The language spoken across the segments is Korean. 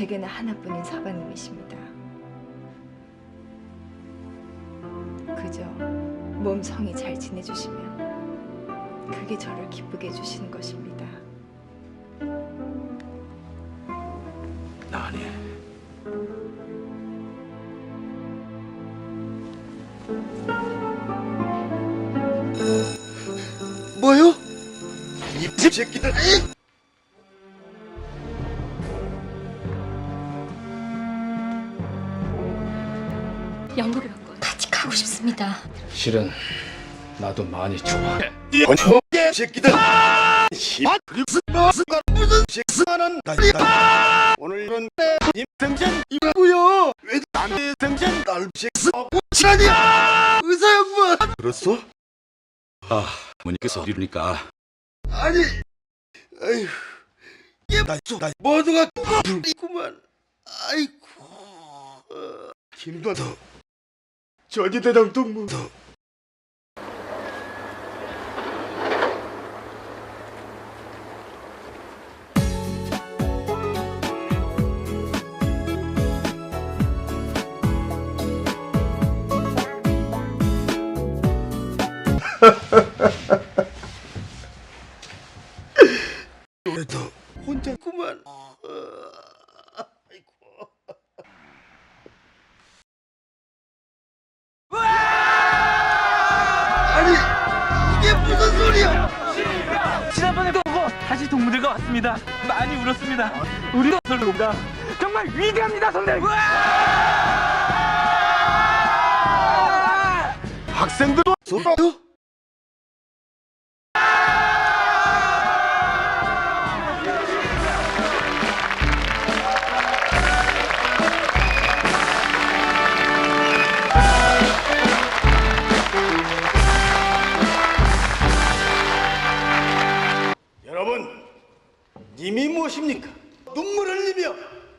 제게는 하나뿐인 사방님이십니다. 그저 몸 성이 잘 지내주시면 그게 저를 기쁘게 해주시는 것입니다. 아니 뭐요? 이집 새끼들. 영국에 간 거예요. 같이 가고 싶습니다. 실은 나도 많이 좋아해 번개 새끼들. 씨발 무슨 무슨 식사는 다다. 오늘은 님 생전 이고요. 왜 남의 생전 날 식사하고 지라니야. 의사 양반. 들었어? 아 어머니께서 이러니까 아니, 아휴, 이게 나, 나 모두가 불이구만. 아이고, 어, 더, 전지대장 동무 더. 더 혼자구만. 아니, 이게 무슨 소리야? 지난번에 또 보고 다시 동무들과 왔습니다. 많이 울었습니다. 우리도 설로가 정말 위대합니다, 선생님. 학생들도 소라 님이 무엇입니까? 눈물을 흘리며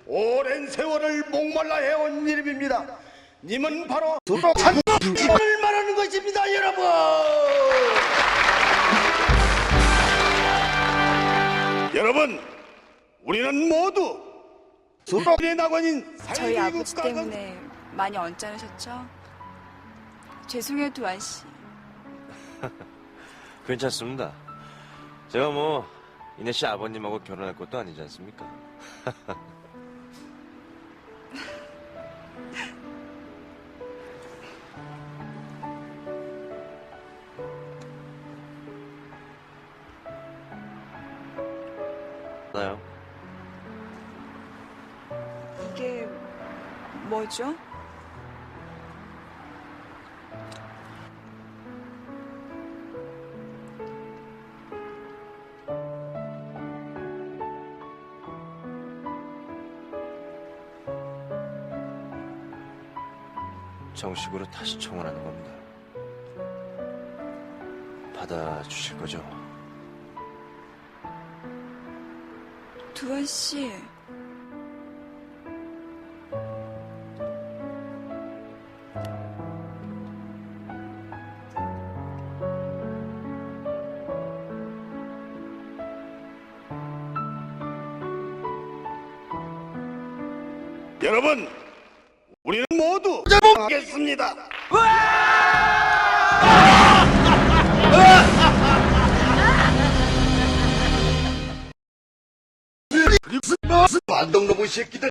오랜 세월을 목말라 해온 이름입니다. 님은 바로 찬불을 말하는 것입니다, 여러분. 여러분, 우리는 모두 수도의 낙원인 저희 아버지 때문에 많이 언짢으셨죠? 죄송해요, 두한 씨. 괜찮습니다. 제가 뭐 이내 씨 아버님하고 결혼할 것도 아니지 않습니까? 나요? 이게 뭐죠? 정식으로 다시 청혼하는 겁니다. 받아주실 거죠? 두한 씨. 여러분, 우리는 모두 하겠습니다. 반동놈의 새끼들.